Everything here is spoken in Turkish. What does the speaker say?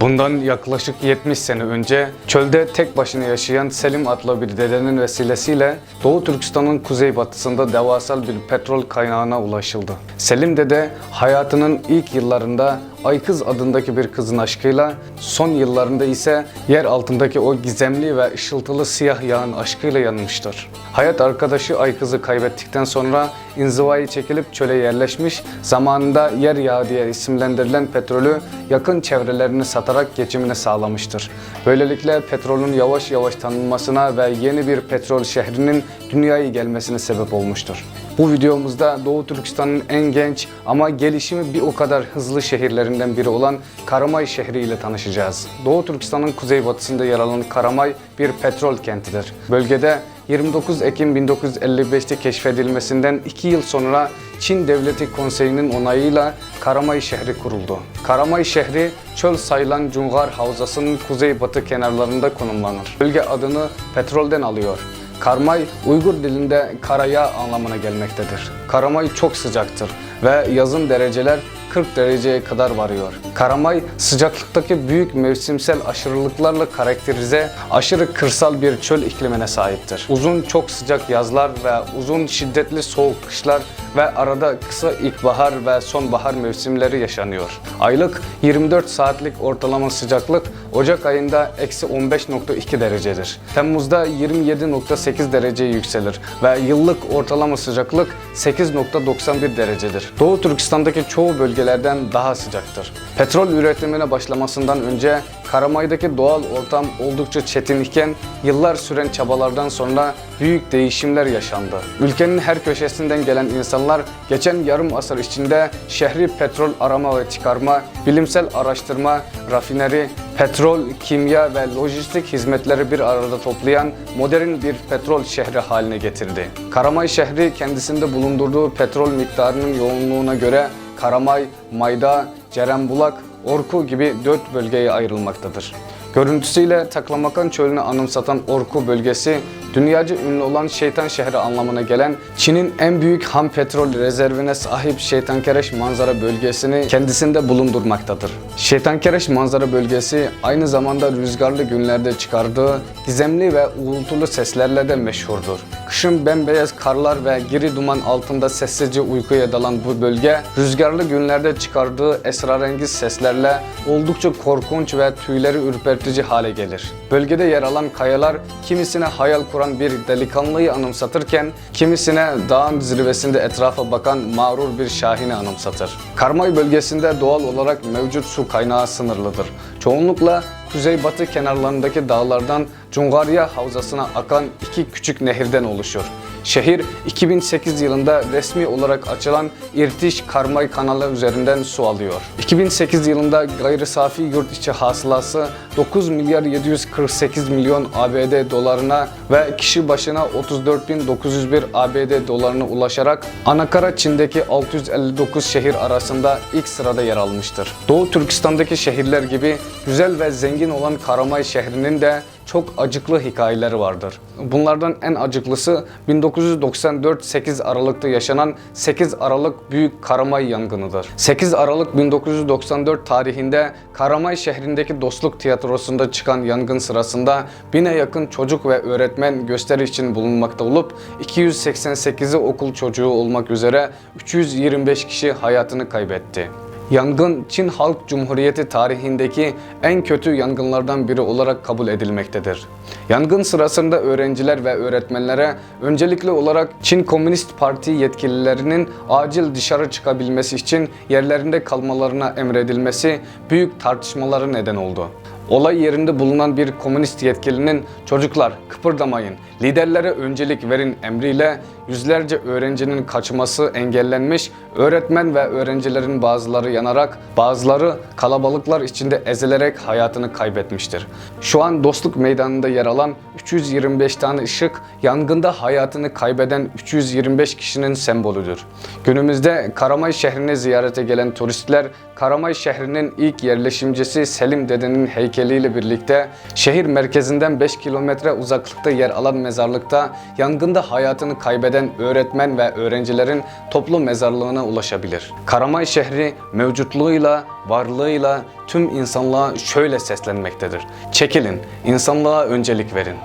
Bundan yaklaşık 70 sene önce çölde tek başına yaşayan Selim adlı bir dedenin vesilesiyle Doğu Türkistan'ın kuzeybatısında devasal bir petrol kaynağına ulaşıldı. Selim dede hayatının ilk yıllarında Aykız adındaki bir kızın aşkıyla, son yıllarında ise yer altındaki o gizemli ve ışıltılı siyah yağın aşkıyla yanmıştır. Hayat arkadaşı Aykız'ı kaybettikten sonra inzivaya çekilip çöle yerleşmiş, zamanında yer yağı diye isimlendirilen petrolü yakın çevrelerini satarak geçimini sağlamıştır. Böylelikle petrolün yavaş yavaş tanınmasına ve yeni bir petrol şehrinin dünyaya gelmesine sebep olmuştur. Bu videomuzda Doğu Türkistan'ın en genç ama gelişimi bir o kadar hızlı şehirlerinden biri olan Karamay şehri ile tanışacağız. Doğu Türkistan'ın kuzeybatısında yer alan Karamay bir petrol kentidir. Bölgede 29 Ekim 1955'te keşfedilmesinden 2 yıl sonra Çin Devleti Konseyi'nin onayıyla Karamay şehri kuruldu. Karamay şehri çöl sayılan Cungar Havzası'nın kuzeybatı kenarlarında konumlanır. Bölge adını petrolden alıyor. Karmay Uygur dilinde karaya anlamına gelmektedir. Karamay çok sıcaktır ve yazın dereceler 40 dereceye kadar varıyor. Karamay sıcaklıktaki büyük mevsimsel aşırılıklarla karakterize aşırı kırsal bir çöl iklimine sahiptir. Uzun çok sıcak yazlar ve uzun şiddetli soğuk kışlar ve arada kısa ilkbahar ve sonbahar mevsimleri yaşanıyor. Aylık 24 saatlik ortalama sıcaklık Ocak ayında eksi 15.2 derecedir. Temmuz'da 27.8 dereceye yükselir ve yıllık ortalama sıcaklık 8.91 derecedir. Doğu Türkistan'daki çoğu bölgelerden daha sıcaktır. Petrol üretimine başlamasından önce Karamay'daki doğal ortam oldukça çetin iken yıllar süren çabalardan sonra büyük değişimler yaşandı. Ülkenin her köşesinden gelen insanlar geçen yarım asır içinde şehri petrol arama ve çıkarma, bilimsel araştırma, rafineri, petrol, kimya ve lojistik hizmetleri bir arada toplayan modern bir petrol şehri haline getirdi. Karamay şehri kendisinde bulundurduğu petrol miktarının yoğunluğuna göre Karamay, Mayda, Cerembulak, Orku gibi dört bölgeye ayrılmaktadır. Görüntüsüyle Taklamakan çölünü anımsatan Orku bölgesi, dünyaca ünlü olan şeytan şehri anlamına gelen Çin'in en büyük ham petrol rezervine sahip Şeytankereş manzara bölgesini kendisinde bulundurmaktadır. Şeytankereş manzara bölgesi aynı zamanda rüzgarlı günlerde çıkardığı gizemli ve uğultulu seslerle de meşhurdur. Kışın bembeyaz karlar ve giri duman altında sessizce uykuya dalan bu bölge, rüzgarlı günlerde çıkardığı esrarengiz seslerle oldukça korkunç ve tüyleri ürpertici hale gelir. Bölgede yer alan kayalar kimisine hayal kuran bir delikanlıyı anımsatırken, kimisine dağın zirvesinde etrafa bakan mağrur bir şahini anımsatır. Karmay bölgesinde doğal olarak mevcut su kaynağı sınırlıdır. Çoğunlukla kuzeybatı kenarlarındaki dağlardan Cungarya Havzası'na akan iki küçük nehirden oluşur. Şehir 2008 yılında resmi olarak açılan İrtiş Karmay kanalı üzerinden su alıyor. 2008 yılında gayri safi yurt içi hasılası 9 milyar 748 milyon ABD dolarına ve kişi başına 34.901 ABD dolarına ulaşarak Anakara Çin'deki 659 şehir arasında ilk sırada yer almıştır. Doğu Türkistan'daki şehirler gibi güzel ve zengin olan Karamay şehrinin de çok acıklı hikayeleri vardır. Bunlardan en acıklısı 1994 8 Aralık'ta yaşanan 8 Aralık Büyük Karamay yangınıdır. 8 Aralık 1994 tarihinde Karamay şehrindeki Dostluk Tiyatrosu'nda çıkan yangın sırasında bine yakın çocuk ve öğretmen gösteri için bulunmakta olup 288'i okul çocuğu olmak üzere 325 kişi hayatını kaybetti. Yangın Çin Halk Cumhuriyeti tarihindeki en kötü yangınlardan biri olarak kabul edilmektedir. Yangın sırasında öğrenciler ve öğretmenlere öncelikli olarak Çin Komünist Parti yetkililerinin acil dışarı çıkabilmesi için yerlerinde kalmalarına emredilmesi büyük tartışmalara neden oldu. Olay yerinde bulunan bir komünist yetkilinin çocuklar kıpırdamayın, liderlere öncelik verin emriyle yüzlerce öğrencinin kaçması engellenmiş, öğretmen ve öğrencilerin bazıları yanarak, bazıları kalabalıklar içinde ezilerek hayatını kaybetmiştir. Şu an Dostluk Meydanı'nda yer alan 325 tane ışık, yangında hayatını kaybeden 325 kişinin sembolüdür. Günümüzde Karamay şehrine ziyarete gelen turistler, Karamay şehrinin ilk yerleşimcisi Selim Dede'nin heykeli heykeliyle birlikte şehir merkezinden 5 kilometre uzaklıkta yer alan mezarlıkta yangında hayatını kaybeden öğretmen ve öğrencilerin toplu mezarlığına ulaşabilir. Karamay şehri mevcutluğuyla, varlığıyla tüm insanlığa şöyle seslenmektedir. Çekilin, insanlığa öncelik verin.